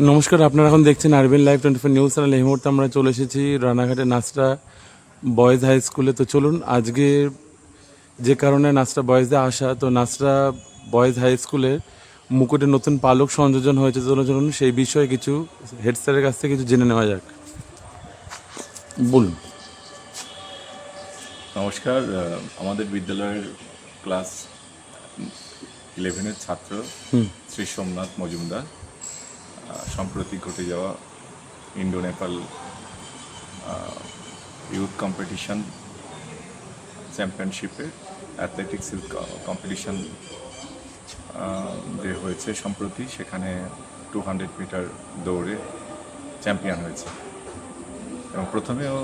নমস্কার আপনারা এখন দেখছেন আরবিন live twenty four news channel. এই মুহূর্তে আমরা চলে এসেছি রানাঘাটে নাচটা বয়েজ হাই স্কুলে। তো চলুন আজকে যে কারণে নাচটা বয়েজে আসা তো নাচটা বয়েজ হাই স্কুলে মুকুটে নতুন পালক সংযোজন হয়েছে। চলুন চলুন সেই বিষয়ে কিছু হেড স্যারের কাছ থেকে কিছু জেনে নেওয়া যাক। বলুন। নমস্কার আমাদের বিদ্যালয়ের ক্লাস ইলেভেনের ছাত্র শ্রী সোমনাথ মজুমদার। সম্প্রতি ঘটে যাওয়া ইন্ডো নেপাল ইউথ কম্পিটিশন চ্যাম্পিয়নশিপে অ্যাথলেটিক্সের কম্পিটিশন যে হয়েছে। সম্প্রতি সেখানে টু হান্ড্রেড মিটার দৌড়ে চ্যাম্পিয়ন হয়েছে। এবং প্রথমেও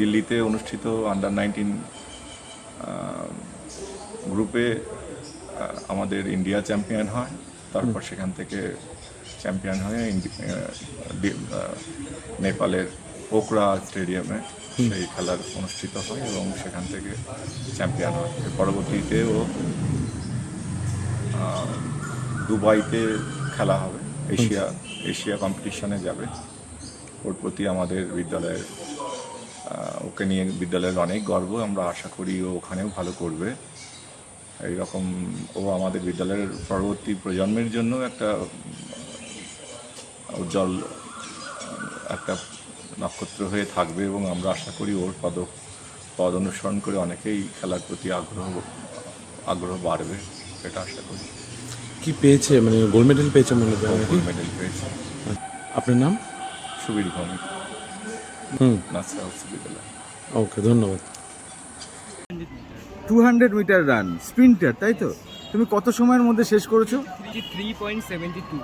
দিল্লিতে অনুষ্ঠিত আন্ডার নাইনটিন গ্রুপে আমাদের ইন্ডিয়া চ্যাম্পিয়ন হয়। তারপর সেখান থেকে চ্যাম্পিয়ন হয়ে নেপালের পোকরা স্টেডিয়ামে সেই খেলার অনুষ্ঠিত হয় এবং সেখান থেকে চ্যাম্পিয়ন হয়। পরবর্তীতে ও দুবাইতে খেলা হবে। এশিয়া এশিয়া কম্পিটিশনে যাবে। ওর প্রতি আমাদের বিদ্যালয়ের ওকে নিয়ে বিদ্যালয়ের অনেক গর্ব। আমরা আশা করি ও ওখানেও ভালো করবে। এইরকম ও আমাদের বিদ্যালয়ের পরবর্তী প্রজন্মের জন্য একটা উজ্জ্বল একটা নক্ষত্র হয়ে থাকবে এবং আমরা আশা করি ওর পদক পদ অনুসরণ করে অনেকেই খেলার প্রতি আগ্রহ আগ্রহ বাড়বে এটা আশা করি। কি পেয়েছে? মানে গোল্ড মেডেল পেয়েছে মনে হয় গোল্ড মেডেল পেয়েছে। আপনার নাম? সুবীর ভৌমিক। হুম। উচ্চ বিদ্যালয় ওকে ধন্যবাদ। Two hundred metre run sprinter তাই তো? তুমি কত সময়ের মধ্যে শেষ করেছ? Three point seventy two